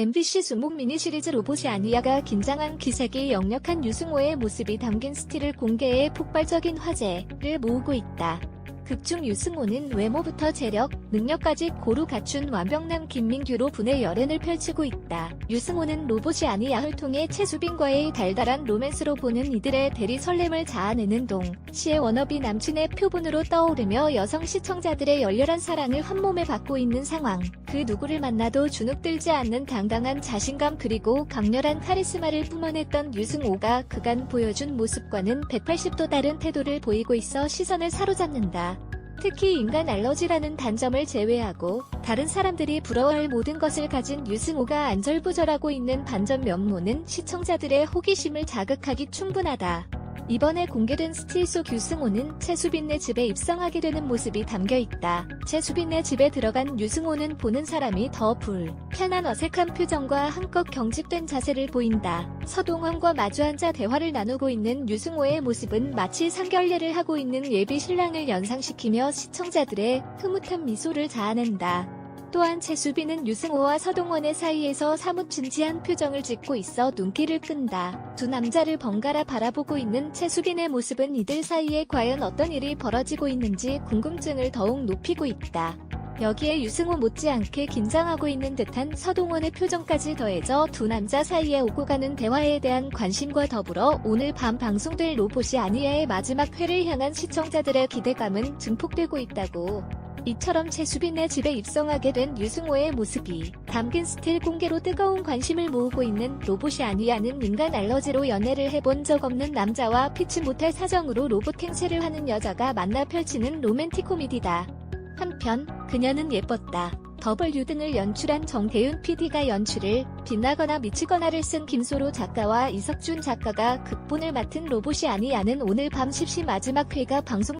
MBC 수목 미니 시리즈 로봇이 아니야가 긴장한 기색이 역력한 유승호의 모습이 담긴 스틸을 공개해 폭발적인 화제를 모으고 있다. 극중 유승호는 외모부터 재력, 능력까지 고루 갖춘 완벽남 김민규로 분의 열연을 펼치고 있다. 유승호는 로봇이 아니야를 통해 최수빈과의 달달한 로맨스로 보는 이들의 대리 설렘을 자아내는 동시에 워너비 남친의 표본으로 떠오르며 여성 시청자들의 열렬한 사랑을 한몸에 받고 있는 상황. 그 누구를 만나도 주눅들지 않는 당당한 자신감 그리고 강렬한 카리스마를 뿜어냈던 유승호가 그간 보여준 모습과는 180도 다른 태도를 보이고 있어 시선을 사로잡는다. 특히 인간 알러지라는 단점을 제외하고 다른 사람들이 부러워할 모든 것을 가진 유승호가 안절부절하고 있는 반전 면모는 시청자들의 호기심을 자극하기 충분하다. 이번에 공개된 스틸 속 유승호는 최수빈네 집에 입성하게 되는 모습이 담겨 있다. 최수빈네 집에 들어간 유승호는 보는 사람이 더 불편한 어색한 표정과 한껏 경직된 자세를 보인다. 서동원과 마주 앉아 대화를 나누고 있는 유승호의 모습은 마치 상견례를 하고 있는 예비 신랑을 연상시키며 시청자들의 흐뭇한 미소를 자아낸다. 또한 최수빈은 유승호와 서동원의 사이에서 사뭇 진지한 표정을 짓고 있어 눈길을 끈다. 두 남자를 번갈아 바라보고 있는 최수빈의 모습은 이들 사이에 과연 어떤 일이 벌어지고 있는지 궁금증을 더욱 높이고 있다. 여기에 유승호 못지않게 긴장하고 있는 듯한 서동원의 표정까지 더해져 두 남자 사이에 오고 가는 대화에 대한 관심과 더불어 오늘 밤 방송될 로봇이 아니야의 마지막 회를 향한 시청자들의 기대감은 증폭되고 있다고. 이처럼 최수빈의 집에 입성하게 된 유승호의 모습이 담긴 스틸 공개로 뜨거운 관심을 모으고 있는 로봇이 아니야는 인간 알러지로 연애를 해본 적 없는 남자와 피치 못할 사정으로 로봇 행세를 하는 여자가 만나 펼치는 로맨틱 코미디다. 한편 그녀는 예뻤다. 더블유 등을 연출한 정대윤 PD가 연출을 빛나거나 미치거나를 쓴 김소로 작가와 이석준 작가가 극본을 맡은 로봇이 아니야는 오늘 밤 10시 마지막 회가 방송